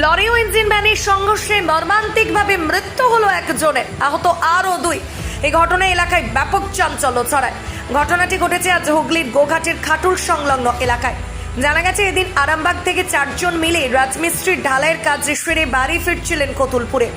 Lorry ও engine ভ্যানের সংঘর্ষে মর্মান্তিকভাবে মৃত্যু হলো একজনের আহত আরও দুই। এই ঘটনায় এলাকায় ব্যাপক চাঞ্চল্য ছড়ায়। ঘটনাটি ঘটেছে আজ হুগলির গোঘাটের খাটুল সংলগ্ন এলাকায়। জানা গেছে, এদিন আরামবাগ থেকে চারজন মিলে রাজমিস্ত্রির ঢালাইয়ের কাজ সেরে বাড়ি ফিরছিলেন কতুলপুরে।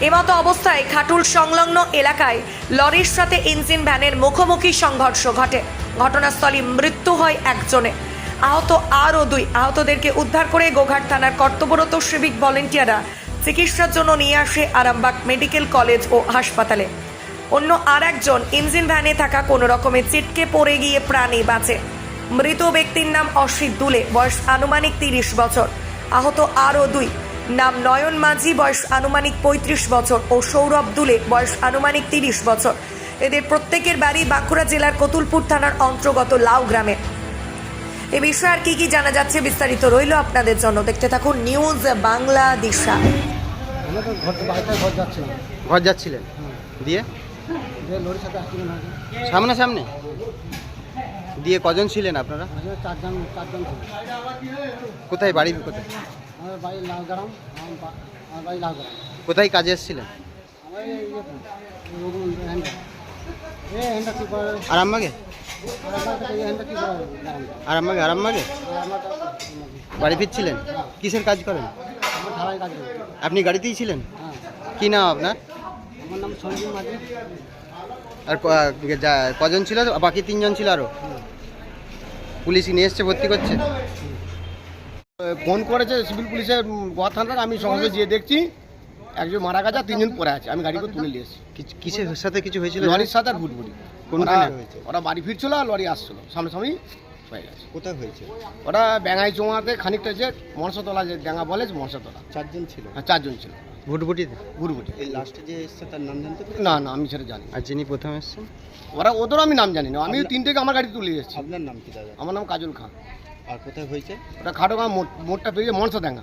এমতো অবস্থায় খাটুল সংলগ্ন এলাকায় লরির সাথে ইঞ্জিন ভ্যানের মুখোমুখি সংঘর্ষ ঘটে। ঘটনাস্থলে মৃত্যু হয় একজনে। আহত আরও দুই আহতদেরকে উদ্ধার করে গোঘাট থানার কর্তব্যরত সিভিক ভলেন্টিয়াররা চিকিৎসার জন্য নিয়ে আসে আরামবাগ মেডিকেল কলেজ ও হাসপাতালে। অন্য আর একজন ইঞ্জিন ভ্যানে থাকা কোনো রকমে চিটকে পড়ে গিয়ে প্রাণে বাঁচে। মৃত ব্যক্তির নাম অসিত দুলে, বয়স আনুমানিক তিরিশ বছর। আহত আরও দুই, নাম নয়ন মাঝি, বয়স আনুমানিক পঁয়ত্রিশ বছর ও সৌরভ দুলে, বয়স আনুমানিক তিরিশ বছর। এদের প্রত্যেকের বাড়ি বাঁকুড়া জেলার কতুলপুর থানার অন্তর্গত লাউ গ্রামে। এ বিষয়ে আর কি কি জানা যাচ্ছে বিস্তারিত রইল আপনাদের জন্য। দেখতে থাকুন নিউজ বাংলা দিশা। ঘর ঘর যাচ্ছিলাম। ঘর যাচ্ছিলেন? দিয়ে? যে লরির সাথে অ্যাক্সিডেন্ট হয়েছে সামনে সামনে? দিয়ে কজন ছিলেন আপনারা? চারজন চারজন কোথায় বাড়ি কোথায়? আমাদের বাড়ি লালগ্রাম আমার বাড়ি লালগ্রাম। কোথায় কাজে এসেছিলেন? আমার এই আর আমার কাছে এই হ্যান্ডা কী করে জানেন না। আরামবাগে আরামবাগে আর আমার কাছে- বাড়ি ফিরছিলেন? কিসের কাজ করেন। আপনি গাড়িতেই ছিলেন? কি নাম আপনার? আর কজন ছিল? বাকি তিনজন ছিল আরও পুলিশ নিয়ে এসছে ভর্তি করছে? ফোন করেছে সিভিল পুলিশের গোয়া থানার আমি সঙ্গে গিয়ে দেখছি একজন মারা গেছে তিনজন পরে আছে। আমি গাড়ি করে তুলে নিয়ে এসেছি। কিসের সাথে কিছু হয়েছিল? লরির সাথে আর ভুটভুটি ওরা- হয়েছে? ওরা বাড়ি ফিরছিল আর লরি আসছিল সামনাসামনি হয়ে গেছে। কোথায় হয়েছে? ওরা ব্যাঙাই চোঙাতে খানিকটা যে মনসাতলা যে ড্যাঙা বলে যে মনসাতলা। চারজন ছিল? হ্যাঁ চারজন ছিল। ভুটভুটিতে? ভুটভুটি। এই লাস্টে যে এসছে তার নাম জানতে না না আমি সেটা জানি আর যিনি প্রথম এসছেন? ওরা ওদেরও আমি নাম জানি না। আমি তিনটেকে আমার গাড়ি তুলে এসেছি আপনার নাম কি দাদা? আমার নাম কাজল খান আর কোথায় হয়েছে? ওটা খাটোগাঁ মোড় মোড়টা পেরিয়ে মনসা ড্যাঙা